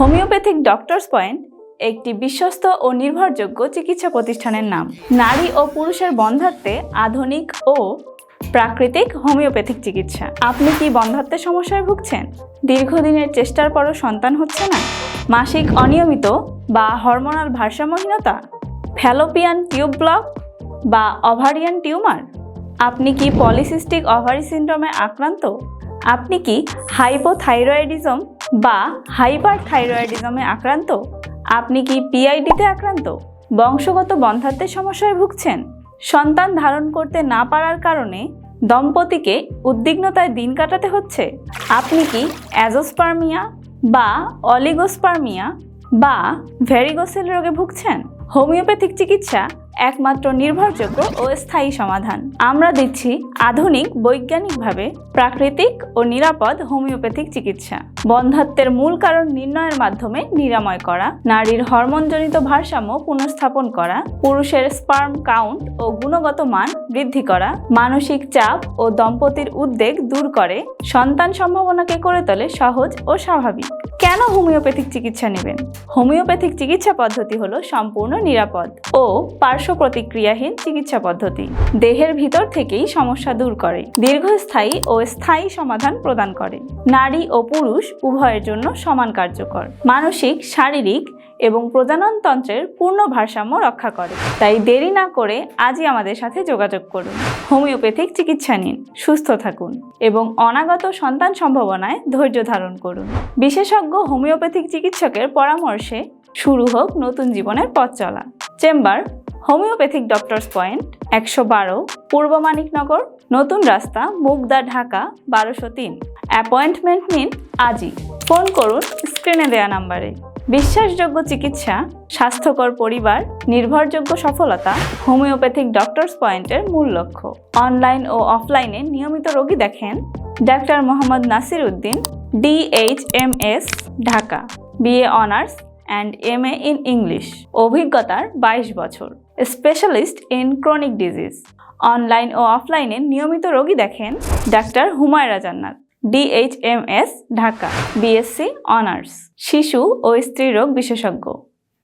Homeopathic doctors point একটি বিশ্বস্ত ও নির্ভরযোগ্য চিকিৎসা প্রতিষ্ঠানের নাম। নারী ও পুরুষের বন্ধাত্বে আধুনিক ও প্রাকৃতিক হোমিওপ্যাথিক চিকিৎসা। আপনি কি বন্ধাত্বের সমস্যায় ভুগছেন? দীর্ঘদিনের চেষ্টার পরও সন্তান হচ্ছে না? মাসিক অনিয়মিত বা হরমোনাল ভারসাম্যহীনতা? ফ্যালোপিয়ান টিউব ব্লক বা অভারিয়ান টিউমার? আপনি কি পলিসিস্টিক ওভারি সিন্ড্রোমে আক্রান্ত? আপনি কি হাইপোথাইরয়েডিজম বা হাইপার থাইরয়েডিজমে আক্রান্ত? আপনি কি পিআইডিতে আক্রান্ত? বংশগত বন্ধাত্বের সমস্যায় ভুগছেন? সন্তান ধারণ করতে না পারার কারণে দম্পতিকে উদ্বিগ্নতায় দিন কাটাতে হচ্ছে? আপনি কি অ্যাজোস্পার্মিয়া বা অলিগোস্পার্মিয়া বা ভেরিগোসেল রোগে ভুগছেন? হোমিওপ্যাথিক চিকিৎসা একমাত্র নির্ভরযোগ্য ও স্থায়ী সমাধান। আমরা দিচ্ছি আধুনিক, বৈজ্ঞানিকভাবে প্রাকৃতিক ও নিরাপদ হোমিওপ্যাথিক চিকিৎসা। বন্ধাত্বের মূল কারণ নির্ণয়ের মাধ্যমে নিরাময় করা, নারীর হরমোনজনিত ভারসাম্য পুনঃস্থাপন করা, পুরুষের স্পার্ম কাউন্ট ও গুণগত মান বৃদ্ধি করা, মানসিক চাপ ও দম্পতির উদ্বেগ দূর করে, সন্তান সম্ভাবনাকে করে তোলে সহজ ও স্বাভাবিক। কেন হোমিওপ্যাথিক চিকিৎসা নেবেন? হোমিওপ্যাথিক চিকিৎসা পদ্ধতি হলো সম্পূর্ণ নিরাপদ ও পার্শ্ব প্রতিক্রিয়াহীন চিকিৎসা পদ্ধতি। দেহের ভিতর থেকেই সমস্যা দূর করে, দীর্ঘস্থায়ী ও স্থায়ী সমাধান প্রদান করে। নারী ও পুরুষ উভয়ের জন্য সমান কার্যকর। মানসিক, শারীরিক এবং প্রজননতন্ত্রের পূর্ণ ভারসাম্য রক্ষা করে। তাই দেরি না করে আজই আমাদের সাথে যোগাযোগ করুন। হোমিওপ্যাথিক চিকিৎসা নিন, সুস্থ থাকুন এবং অনাগত সন্তান সম্ভাবনায় ধৈর্য ধারণ করুন। বিশেষজ্ঞ হোমিওপ্যাথিক চিকিৎসকের পরামর্শে শুরু হোক নতুন জীবনের পথ চলা। চেম্বার, হোমিওপ্যাথিক ডক্টরস পয়েন্ট, একশো বারো, পূর্ব মানিকনগর, নতুন রাস্তা, মুগদা, ঢাকা, বারোশো তিন। অ্যাপয়েন্টমেন্ট নিন আজই। ফোন করুন স্ক্রিনে দেওয়া নাম্বারে। বিশ্বাসযোগ্য চিকিৎসা, স্বাস্থ্যকর পরিবার, নির্ভরযোগ্য সফলতা, হোমিওপ্যাথিক ডক্টরস পয়েন্টের মূল লক্ষ্য। অনলাইন ও অফলাইনে নিয়মিত রোগী দেখেন doctor Mohammad Nasir Uddin DHMS Dhaka BA honours and M A in English. অভিজ্ঞতার বাইশ বছর। Specialist in chronic disease. Online ও অফলাইনে নিয়মিত রোগী দেখেন ডাক্তার হুমায়রা জান্নাত। ডিএইচএমএস ঢাকা বিএসসি অনার্স শিশু ও স্ত্রীরোগ বিশেষজ্ঞ।